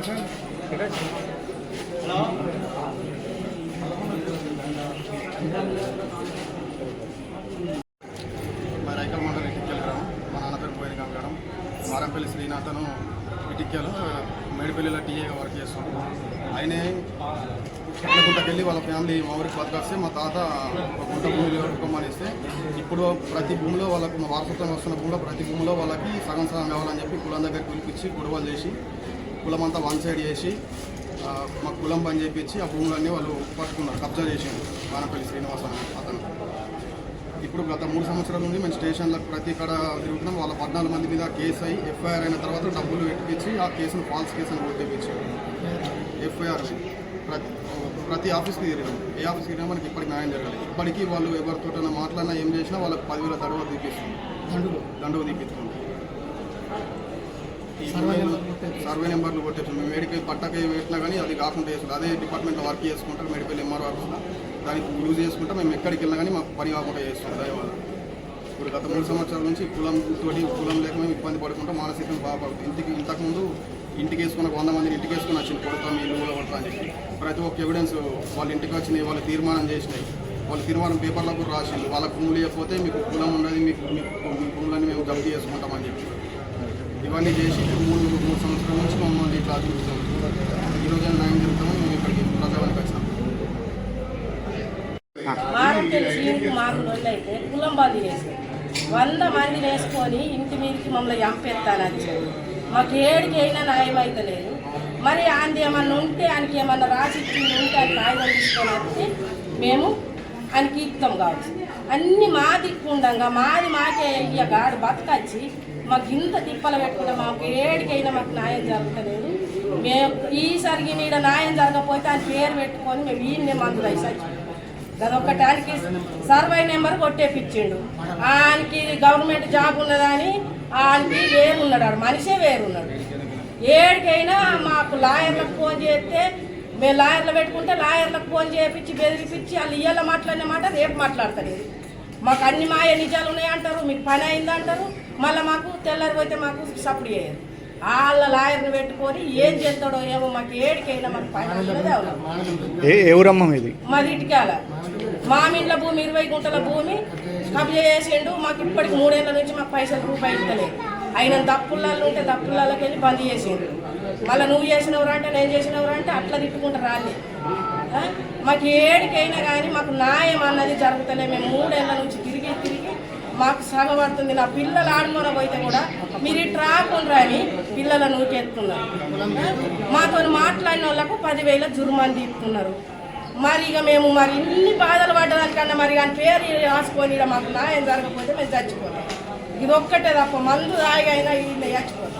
మా రైకల్ మండలం ఇటిక్యాలు మా నాన్న పేరు పోయిన కావడం మారంపల్లి శ్రీనాథను ఇటిక్యాలు మేడిపల్లిలో టీఏగా వర్క్ చేస్తాడు ఆయనే గుంటకెళ్ళి వాళ్ళ ఫ్యామిలీ మా ఊరికి బతకాస్తే మా తాత ఒక గుంట భూమిలో ఇస్తే ఇప్పుడు ప్రతి భూమిలో వాళ్ళకు మా వారసత్వం వస్తున్న భూమిలో ప్రతి భూమిలో వాళ్ళకి సగం సగం కావాలని చెప్పి కులం దగ్గర పిలిపించి గొడవలు చేసి కులం అంతా వన్ సైడ్ చేసి మా కులం పని చేపించి ఆ భూములన్నీ వాళ్ళు పట్టుకున్నారు కబ్జా చేసిండు వానపల్లి శ్రీనివాస అతను. ఇప్పుడు గత మూడు సంవత్సరాల నుండి మేము స్టేషన్లకు ప్రతి కడ తిరుగుతున్నాం. వాళ్ళ పద్నాలుగు మంది మీద కేసు అయ్యి ఎఫ్ఐఆర్ అయిన తర్వాత డబ్బులు పెట్టించి ఆ కేసును ఫాల్స్ కేసును కొట్టేపించి ఎఫ్ఐఆర్ ప్రతి ప్రతి ఆఫీస్కి తిరిగాం. ఏ ఆఫీస్కి తిరిగినా మనకి ఇప్పటికి న్యాయం జరగాలి. ఇప్పటికీ వాళ్ళు ఎవరితోటైనా మాట్లాడినా ఏం చేసినా వాళ్ళకి పదివేల తడవ తీపిస్తుంది. దండుగు దండుగు తీపిస్తుంది. సర్వే నెంబర్లు కొట్టేసి మేము మెడికల్ పట్టకే వేసినా కానీ అది కాకుండా చేస్తుంది అదే డిపార్ట్మెంట్లో వర్క్ చేసుకుంటారు మెడికల్ ఎంఆర్ ఆఫీస్లో. దానికి యూజ్ చేసుకుంటే. మేము ఎక్కడికి వెళ్ళినా కానీ మాకు పని కాకుండా చేస్తాం. దానివల్ల ఇప్పుడు గత మూడు సంవత్సరాల నుంచి కులం తోటి కులం లేక మేము ఇబ్బంది పడుకుంటాం. మానసికంగా బాధపడుతుంది ఇంటికి ఇంతకుముందు ఇంటికి వేసుకున్న వంద మందిని ఇంటికి వేసుకుని వచ్చింది. కొడతాం ఇల్లు కూడా కొడతాం అని చెప్పి. ప్రతి ఒక్క ఎవిడెన్స్ వాళ్ళ ఇంటికి వచ్చినాయి. వాళ్ళు తీర్మానం చేసినాయి. వాళ్ళు తీర్మానం పేపర్లో కూడా రాసింది వాళ్ళ భూములు ఇవ్వకపోతే మీకు కులం ఉన్నది మీకు మీ భూములని మేము జప్తు చేసుకుంటామని చెప్పి. ఇవన్నీ చేసి మూడు మూడు సంవత్సరాల నుంచి మమ్మల్ని ఇట్లా చూస్తాం ఈరోజు న్యాయం జరుగుతామని మేము ఇక్కడికి ప్రజావానికి వచ్చాం మాకు తెలిసి మాకు అయితే కులం బందీ చేసి వంద మంది వేసుకొని ఇంటి మీదకి మమ్మల్ని చంపేస్తానని మాకు ఏడికి అయినా న్యాయం అయితే లేదు. మరి ఆయనది ఏమన్నా ఉంటే ఆయనకి ఏమన్నా రాసి ఉంటే ఆయన కాగితం తీసుకొని వస్తే మేము ఆయనకి ఇస్తాం కావచ్చు. అన్ని మా దిక్కుండగా మాది మాకే ఇయ్య గాడు బతకచ్చి మాకు ఇంత తిప్పలు పెట్టుకుంటే మాకు ఏడికైనా మాకు న్యాయం జరగలేదు మేము ఈసారికి నీడ న్యాయం జరగకపోతే ఆయన పేరు పెట్టుకొని మేము ఈయన్నే మందులు వేసి అదొక్కటి ఆయనకి సర్వే నెంబర్ కొట్టేపిచ్చిండు. ఆయనకి గవర్నమెంట్ జాబ్ ఉన్నదని ఆయనకి వేరున్నాడు ఆడు మనిషే వేరున్నాడు. ఏడికైనా మాకు లాయర్లకు ఫోన్ చేస్తే మేము లాయర్లు పెట్టుకుంటే లాయర్లకు ఫోన్ చేయించి బెదిరిపించి వాళ్ళు ఇయ్యాల మాట్లాడిన మాట రేపు మాట్లాడతారు మాకు అన్ని మాయ నిజాలు ఉన్నాయి అంటారు మీకు పని అయింది అంటారు. మళ్ళీ మాకు తెల్లారి పోతే మాకు సపోర్ట్ చేయరు. వాళ్ళ లాయర్ని పెట్టుకొని ఏం చేస్తాడో ఏమో మాకు ఏడికైనా మాకు పని ఇది మాది? ఇటుకాల. మామిండ్ల భూమి ఇరవై గుంటల భూమి కబ్జా చేసిండు. మాకు ఇప్పటికి మూడేళ్ళ నుంచి మాకు పైసలు రూపాయి ఇస్తలేదు. ఆయన దప్పులలో ఉంటే తప్పులలోకి వెళ్ళి బంద్ చేసిండు. మళ్ళీ నువ్వు చేసినవరా అంటే నేను చేసినవరా అంటే అట్లా తిట్టుకుంటారు రాలి. మాకు ఏడికైనా కానీ మాకు న్యాయం అన్నది జరుగుతలే. మేము మూడేళ్ళ నుంచి తిరిగి తిరిగి మాకు శ్రమ నా పిల్లలు ఆడుకొని పోతే కూడా మీరు ఇట్లా రాకుండా అని పిల్లలను ఊకెత్తున్నారు మాతో మాట్లాడిన వాళ్ళకు పదివేల జుర్మాన్ తీస్తున్నారు. మరి ఇక మేము మరి ఇన్ని బాధలు పడ్డదానికన్నా మరి కానీ పేరు రాసుకొని మాకు న్యాయం జరగకపోతే మేము చచ్చిపోతాం. ఇది ఒక్కటే తప్ప మళ్ళీ రాయిగా అయినా వీళ్ళు వేసుకోవాలి